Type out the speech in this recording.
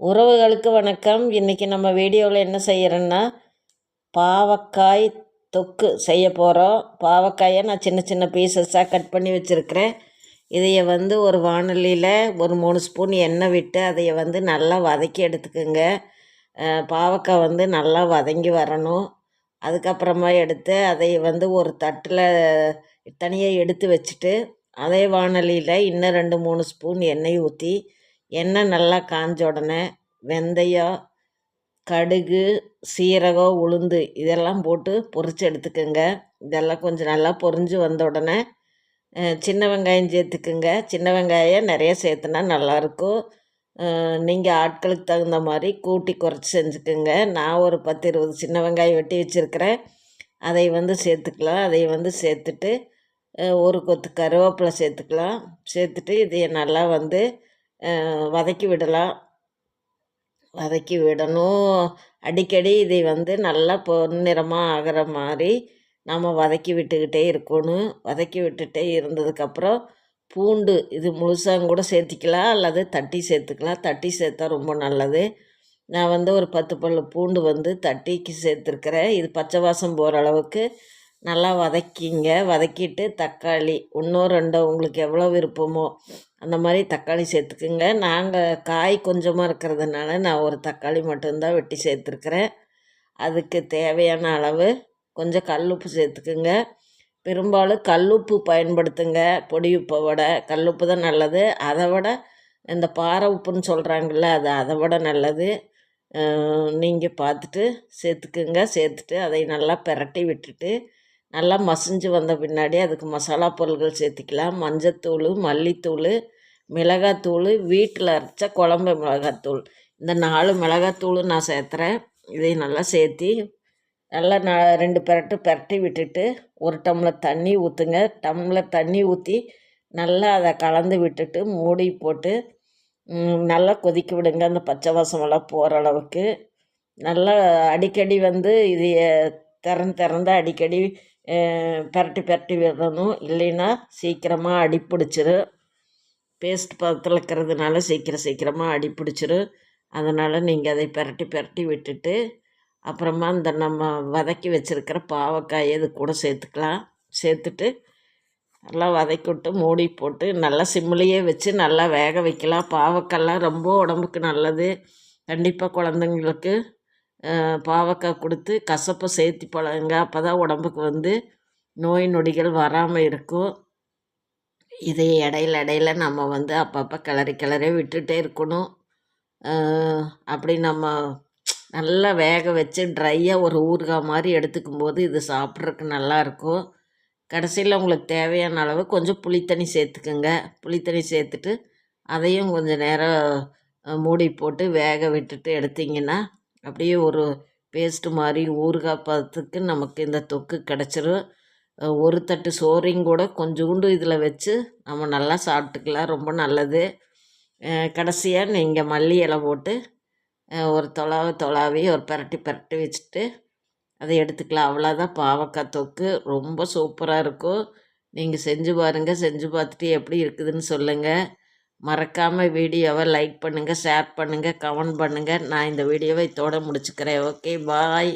உறவுகளுக்கு வணக்கம். இன்றைக்கி நம்ம வீடியோவில் என்ன செய்கிறோன்னா பாவக்காய் தொக்கு செய்ய போகிறோம் பாவக்காயை நான் சின்ன சின்ன பீசஸாக கட் பண்ணி வச்சுருக்கிறேன். இதைய வந்து ஒரு வானொலியில் ஒரு மூணு ஸ்பூன் எண்ணெய் விட்டு அதைய வந்து நல்லா வதக்கி எடுத்துக்கோங்க. பாவக்காய் வந்து நல்லா வதங்கி வரணும். அதுக்கப்புறமா எடுத்து அதை வந்து ஒரு தட்டில் தனியாக எடுத்து வச்சுட்டு அதே வானொலியில் இன்னும் ரெண்டு மூணு ஸ்பூன் எண்ணெய் ஊற்றி எண்ணெய் நல்லா காஞ்ச உடனே வெந்தயம் கடுகு சீரகம் உளுந்து இதெல்லாம் போட்டு பொரித்து எடுத்துக்கோங்க. இதெல்லாம் கொஞ்சம் நல்லா பொரிஞ்சு வந்த உடனே சின்ன வெங்காயம் சேர்த்துக்குங்க. சின்ன வெங்காயம் நிறைய சேர்த்துனா நல்லாயிருக்கும். நீங்கள் ஆட்களுக்கு தகுந்த மாதிரி கூட்டி குறைச்சி செஞ்சுக்குங்க. நான் ஒரு பத்து இருபது சின்ன வெங்காயம் வெட்டி வச்சுருக்கிறேன். அதை வந்து சேர்த்துக்கலாம். அதை வந்து சேர்த்துட்டு ஒரு கொத்து கருவேப்பிலை சேர்த்துக்கலாம். சேர்த்துட்டு இதைய நல்லா வந்து வதக்கி விடலாம். வதக்கி விடணும். அடிக்கடி இதை வந்து நல்லா பொன்னிறமாக ஆகிற மாதிரி நம்ம வதக்கி விட்டுக்கிட்டே இருக்கணும். வதக்கி விட்டுகிட்டே இருந்ததுக்கப்புறம் பூண்டு இது முழுசாக கூட சேர்த்திக்கலாம். அல்லது தட்டி சேர்த்துக்கலாம். தட்டி சேர்த்தா ரொம்ப நல்லது. நான் வந்து ஒரு பத்து பல்லு பூண்டு வந்து தட்டிக்கு சேர்த்துருக்கிறேன். இது பச்சை வாசம் போகிற அளவுக்கு நல்லா வதக்கிங்க. வதக்கிட்டு தக்காளி ஒன்றோ ரெண்டோ உங்களுக்கு எவ்வளோ விருப்பமோ அந்த மாதிரி தக்காளி சேர்த்துக்குங்க. நாங்கள் காய் கொஞ்சமாக இருக்கிறதுனால நான் ஒரு தக்காளி மட்டும்தான் வெட்டி சேர்த்துருக்குறேன். அதுக்கு தேவையான அளவு கொஞ்சம் கல்லுப்பு சேர்த்துக்குங்க. பெரும்பாலும் கல்லுப்பு பயன்படுத்துங்க. பொடி உப்பை விட கல்லுப்பு தான் நல்லது. அதை விட இந்த பாறை உப்புன்னு சொல்கிறாங்கல்ல அது அதை விட நல்லது. நீங்கள் பார்த்துட்டு சேர்த்துக்குங்க. சேர்த்துட்டு அதை நல்லா பிரட்டி விட்டுட்டு நல்லா மசிஞ்சு வந்த பின்னாடி அதுக்கு மசாலா பொருள்கள் சேர்த்திக்கலாம். மஞ்சத்தூள் மல்லித்தூள் மிளகாத்தூள் வீட்டில் அரைச்ச குழம்பு மிளகாத்தூள். இந்த நாலு மிளகாத்தூள் நான் சேர்த்துறேன். இதை நல்லா சேர்த்தி நல்லா நான் ரெண்டு பெரட்டு பெரட்டி விட்டுட்டு ஒரு டம்ளர் தண்ணி ஊற்றுங்க டம்ளர் தண்ணி ஊற்றி நல்லா அதை கலந்து விட்டுட்டு மூடி போட்டு நல்லா கொதிக்க விடுங்க. அந்த பச்சை வாசமெல்லாம் போகிற அளவுக்கு. நல்லா அடிக்கடி வந்து இது திறந்து திறந்து அடிக்கடி பரட்டி பரட்டி விடணும். இல்லைன்னா சீக்கிரமாக அடி பிடிச்சிரும் பேஸ்ட் பதத்தில் இருக்கிறதுனால சீக்கிரம் சீக்கிரமாக அடி பிடிச்சிரும் அதனால் நீங்கள் அதை பரட்டி பரட்டி விட்டுட்டு அப்புறமா இந்த நம்ம வதக்கி வச்சுருக்கிற பாவக்காய் இது கூட சேர்த்துக்கலாம். சேர்த்துட்டு நல்லா வதக்கி விட்டு மூடி போட்டு நல்லா சிம்மிலேயே வச்சு நல்லா வேக வைக்கலாம். பாவக்காய்லாம் ரொம்ப உடம்புக்கு நல்லது. கண்டிப்பாக குழந்தைங்களுக்கு பாவக்காய் கொடுத்து கசப்பை சேர்த்தி பழகுங்க அப்போ தான் உடம்புக்கு வந்து நோய் நொடிகள் வராமல் இருக்கும். இதை இடையில இடையில நம்ம வந்து அப்பப்போ கிளறி கிளறி விட்டுட்டே இருக்கணும். அப்படி நம்ம நல்லா வேக வச்சு ட்ரையாக ஒரு ஊறுகாய் மாதிரி எடுத்துக்கும் போது இது சாப்பிட்றதுக்கு நல்லாயிருக்கும் கடைசியில் உங்களுக்கு தேவையான அளவு கொஞ்சம் புளித்தண்ணி சேர்த்துக்குங்க. புளித்தண்ணி சேர்த்துட்டு அதையும் கொஞ்சம் நேரம் மூடி போட்டு வேக விட்டுட்டு எடுத்தீங்கன்னா அப்படியே ஒரு பேஸ்ட்டு மாதிரி ஊறுகாய் பதத்துக்கு நமக்கு இந்த தொக்கு கிடச்சிரும். ஒரு தட்டு சோறையும் கூட கொஞ்சோண்டு இதில் வச்சு நம்ம நல்லா சாப்பிட்டுக்கலாம் ரொம்ப நல்லது. கடைசியாக நீங்கள் மல்லி இலை போட்டு ஒரு தொலாவை தொலாவி ஒரு பரட்டி பரட்டி வச்சுட்டு அதை எடுத்துக்கலாம். அவ்வளோதான் பாவக்காய் தொக்கு ரொம்ப சூப்பராக இருக்கும். நீங்கள் செஞ்சு பாருங்கள் செஞ்சு பார்த்துட்டு எப்படி இருக்குதுன்னு சொல்லுங்கள் மறக்காமல் வீடியோவை லைக் பண்ணுங்கள் ஷேர் பண்ணுங்கள் கமெண்ட் பண்ணுங்கள் நான் இந்த வீடியோவை இதோட முடிச்சுக்கிறேன். Okay bye